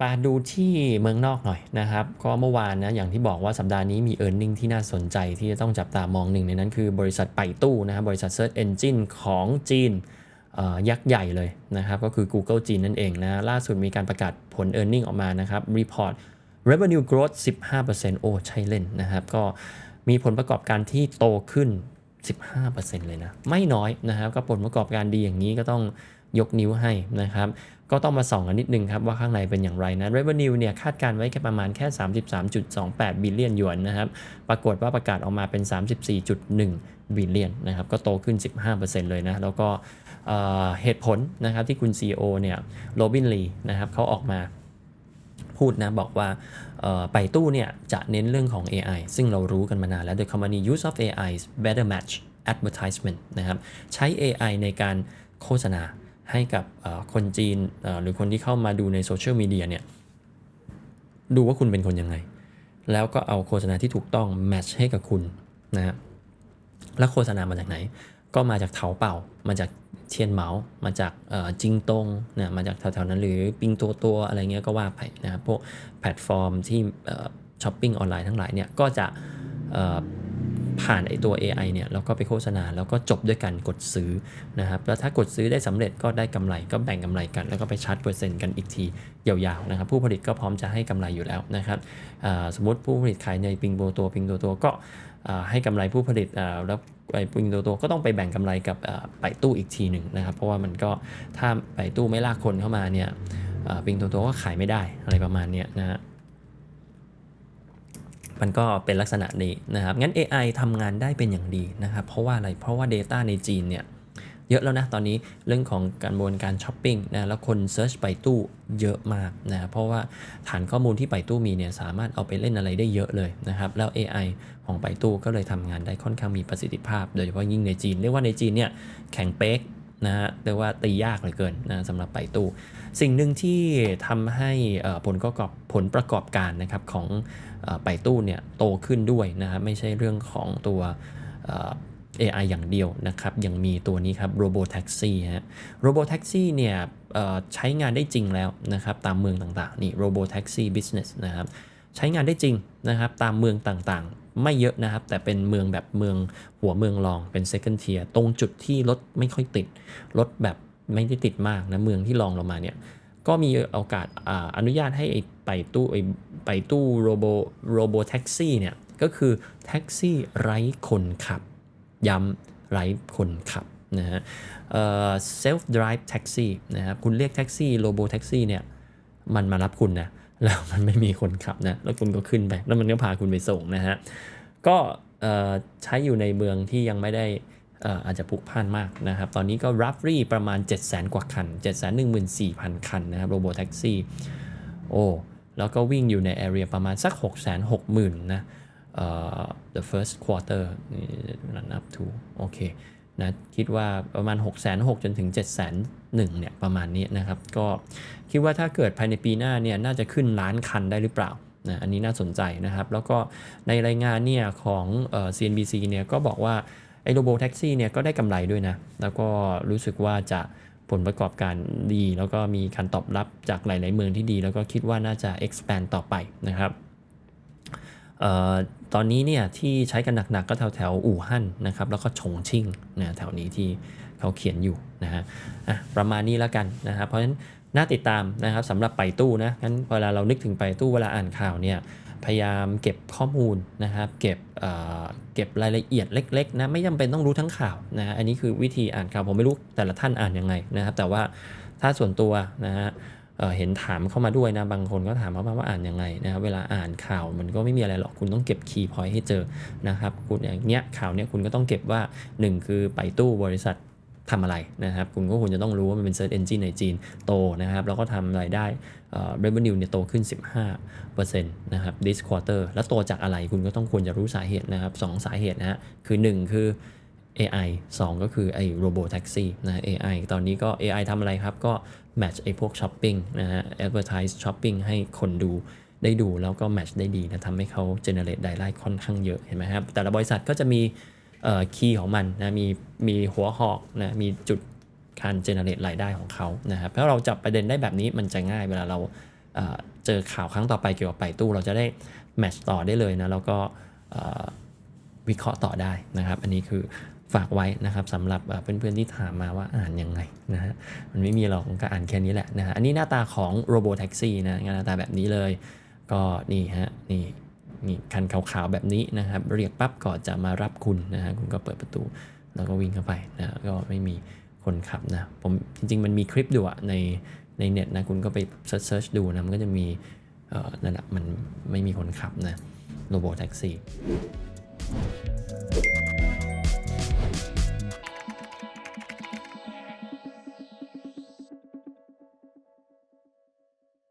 ปาดูที่เมืองนอกหน่อยนะครับ ก็เมื่อวานนะอย่างที่บอกว่าสัปดาห์นี้มี e a r n i n g ที่น่าสนใจที่จะต้องจับตามองหนึ่งในนั้นคือบริษัทไปตู้นะครับบริษัท Search Engine ของจีนยักษ์ใหญ่เลยนะครับก็คือ Google จีนนั่นเองนะล่าสุดมีการประกาศผล e a r n i n g ออกมานะครับ report revenue growth 15%โอ้ใช่เล่นนะครับ ก็มีผลประกอบการที่โตขึ้น 15%เลยนะ ไม่น้อยนะครับก็ผลประกอบการดีอย่างนี้ก็ต้อง ยกนิ้วให้นะครับ ก็ต้องมาส่องกันนิดนึงครับว่าข้างในเป็นอย่างไรนะ revenue เนี่ยคาดการไว้แค่ประมาณแค่ 33.28 บิลเลียนหยวนนะครับ ปรากฏว่าประกาศออกมาเป็น 34.1 บิลเลียนนะครับ ก็โตขึ้น 15%เลยนะ แล้วก็เเหตุผลนะครับที่คุณ CEO เนี่ยโรบินลีนะครับเขาออกมาพูดนะบอกว่าไปตู้เนี่ยจะเน้นเรื่องของ AI ซึ่งเรารู้กันมานานแล้ว The company use of AI better match advertisement นะครับ ใช้ AI ในการโฆษณา ให้กับคนจีนหรือคนที่เข้ามาดูในโซเชียลมีเดียเนี่ยดูว่าคุณเป็นคนยังไง แล้วก็เอาโฆษณาที่ถูกต้องแมทช์ให้กับคุณนะฮะแล้วโฆษณามาจากไหน ก็มาจากเถาเป่า มาจากเทียนเหมา มาจากจิงตงนะมาจากแถวๆนั้นหรือปิงตัวตัวอะไรเงี้ยก็ว่าไปนะครับพวกแพลตฟอร์มที่ช้อปปิ้งออนไลน์ทั้งหลายเนี่ยก็จะ ผ่านไอตัว AI เนี่ยแล้วก็ไปโฆษณาแล้วก็จบด้วยการกดซื้อนะครับแล้วถ้ากดซื้อได้สำเร็จก็ได้กำไรก็แบ่งกำไรกัน แล้วก็ไปชาร์จเปอร์เซ็นต์กันอีกทียาวๆนะครับผู้ผลิตก็พร้อมจะให้กำไรอยู่แล้วนะครับสมมติผู้ผลิตขายในปิงโบตัวปิงตัวตัวก็ให้กำไรผู้ผลิตอ่าแล้วไอ้ปิงตัวตัวก็ต้องไปแบ่งกำไรกับไปตู้อีกทีหนึ่งนะครับ เพราะว่ามันก็ถ้าไปตู้ไม่ลากคนเข้ามาเนี่ยปิงตัวตัวก็ขายไม่ได้อะไรประมาณเนี้ยนะฮะ มันก็เป็นลักษณะนี้นะครับ งั้น AI ทำงานได้เป็นอย่างดีนะครับ เพราะว่าอะไร เพราะว่า Data ในจีนเนี่ยเยอะแล้วนะตอนนี้เรื่องของการบวนการช้อปปิ้งนะแล้วคนเซิร์ชไปตู้เยอะมากนะเพราะว่าฐานข้อมูลที่ไปตู้มีเนี่ยสามารถเอาไปเล่นอะไรได้เยอะเลยนะครับแล้ว AI ของไปตู้ก็เลยทำงานได้ค่อนข้างมีประสิทธิภาพ โดยเฉพาะยิ่งในจีนเรียกว่าในจีนเนี่ยแข่งเป๊ก นะฮะเรียกว่าตียากเหลือเกินนะสำหรับไปตู้ สิ่งหนึ่งที่ทำให้ผลประกอบผลประกอบการนะครับของไปตู้เนี่ยโตขึ้นด้วยนะครับไม่ใช่เรื่องของตัวเอ่อ AI อย่างเดียวนะครับ ยังมีตัวนี้ครับ Robo Taxi ฮะ Robo Taxi เนี่ยเอ่อใช้งานได้จริงแล้วนะครับ ตามเมืองต่างๆ นี่ Robo Taxi Business นะครับ ใช้งานได้จริงนะครับ ตามเมืองต่างๆ ไม่เยอะนะครับ แต่เป็นเมืองแบบเมืองหัวเมืองรองเป็น second tier ตรงจุดที่รถไม่ค่อยติด รถแบบไม่ได้ติดมากนะ เมืองที่รองลงมาเนี่ย ก็มีโอกาสออนุญาตให้ไปตู้ไปตู้โรโบโรโบแท็กซี่เนี่ย ก็คือแท็กซี่ไร้คนขับ ย้ำไร้คนขับนะฮะเอ่อ self drive taxi นะครับ คุณเรียกแท็กซี่โรโบแท็กซี่เนี่ย มันมารับคุณนะ แล้วมันไม่มีคนขับนะ แล้วคุณก็ขึ้นไป แล้วมันก็พาคุณไปส่งนะฮะ ก็ใช้อยู่ในเมืองที่ยังไม่ได้เอ่อาจจะพลุกพล่านมากนะครับ ตอนนี้ก็ roughly ประมาณ 7 0 0 0 0 กว่าคัน 7 1 4 0 0 0 คันนะครับ โรโบแท็กซี่ โอ้ แล้วก็วิ่งอยู่ใน area ประมาณสัก 6 6 0 0 0 0นะเอ่อ the first quarter นี่ run up to โอเค นะคิดว่าประมาณ 6 6 0 0 0จนถึง 7 0 0 0 0เนี่ยประมาณนี้นะครับก็คิดว่าถ้าเกิดภายในปีหน้าเนี่ยน่าจะขึ้นล้านคันได้หรือเปล่านะอันนี้น่าสนใจนะครับ แล้วก็ในรายงานเนี่ยของเอ่อ CNBC เนี่ยก็บอกว่าไอ้โรโบแท็กซี่เนี่ยก็ได้กำไรด้วยนะ แล้วก็รู้สึกว่าจะผลประกอบการดี แล้วก็มีการตอบรับจากหลาย ๆ เมืองที่ดี แล้วก็คิดว่าน่าจะ expand ต่อไปนะครับ ตอนนี้เนี่ยที่ใช้กันหนักๆก็แถวแถวอู่ฮั่นนะครับแล้วก็ฉงชิ่งนะแถวนี้ที่เขาเขียนอยู่นะฮะะประมาณนี้แล้วกันนะครับเพราะฉะนั้นน่าติดตามนะครับสำหรับไปตู้นะงั้นเวลาเรานึกถึงไปตู้เวลาอ่านข่าวเนี่ยพยายามเก็บข้อมูลนะครับเก็บเอ่อเก็บรายละเอียดเล็กๆนะไม่จำเป็นต้องรู้ทั้งข่าวนะฮะอันนี้คือวิธีอ่านข่าวผมไม่รู้แต่ละท่านอ่านยังไงนะครับแต่ว่าถ้าส่วนตัวนะฮะ เเห็นถามเข้ามาด้วยนะ บางคนก็ถามมาว่าอ่านยังไงนะครับเวลาอ่านข่าวมันก็ไม่มีอะไรหรอกคุณต้องเก็บคีย์พอยต์ให้เจอนะครับคุณอย่างเนี้ยข่าวเนี้ยคุณก็ต้องเก็บว่า 1 คือไปตู้บริษัททำอะไรนะครับ คุณก็ควรจะต้องรู้ว่ามันเป็น Search Engine ในจีนโตนะครับ แล้วก็ทำรายได้เอ่อ revenue เนี่ยโตขึ้น 15%นะครับ this quarter แล้วโตจากอะไรคุณก็ต้องควรจะรู้สาเหตุนะครับสองสาเหตุนะฮะคือ 1 คือ AI 2 ก็คือไอ้ Robo Taxi นะ AI ตอนนี้ก็ AI ทำอะไรครับ ก็ match ไอ้พวก shopping นะฮะ advertise shopping ให้คนดูได้ดูแล้วก็ match ได้ดีนะทำให้เขา generate รายได้ค่อนข้างเยอะเห็นไหมครับ แต่ละบริษัทก็จะมีเอ่อ key ของมันนะมีมีหัวหอกนะมีจุดการ generate รายได้ของเขานะครับถ้าเราจับประเด็นได้แบบนี้มันจะง่ายเวลาเราเอ่อเจอข่าวครั้งต่อไปเกี่ยวกับไปตู้ เราจะได้แมทช์ต่อได้เลยนะแล้วก็วิเคราะห์ต่อได้นะครับ อันนี้คือ ฝากไว้นะครับสำหรับเพื่อนๆที่ถามมาว่าอ่านยังไงนะฮะมันไม่มีหรอกก็อ่านแค่นี้แหละนะฮะอันนี้หน้าตาของ Robo Taxi นะหน้าตาแบบนี้เลย ก็นี่ฮะนี่นี่คันขาวๆแบบนี้นะครับ เรียกปั๊บก็จะมารับคุณนะฮะคุณก็เปิดประตู แล้วก็วิ่งเข้าไปนะก็ไม่มีคนขับนะผมจริง ๆ มันมีคลิปดูอะในในเน็ตนะคุณก็ไปเซิร์ชดูนะมันก็จะมีเอ่อนั่นแหละมันไม่มีคนขับนะโรบอทแท็กซี่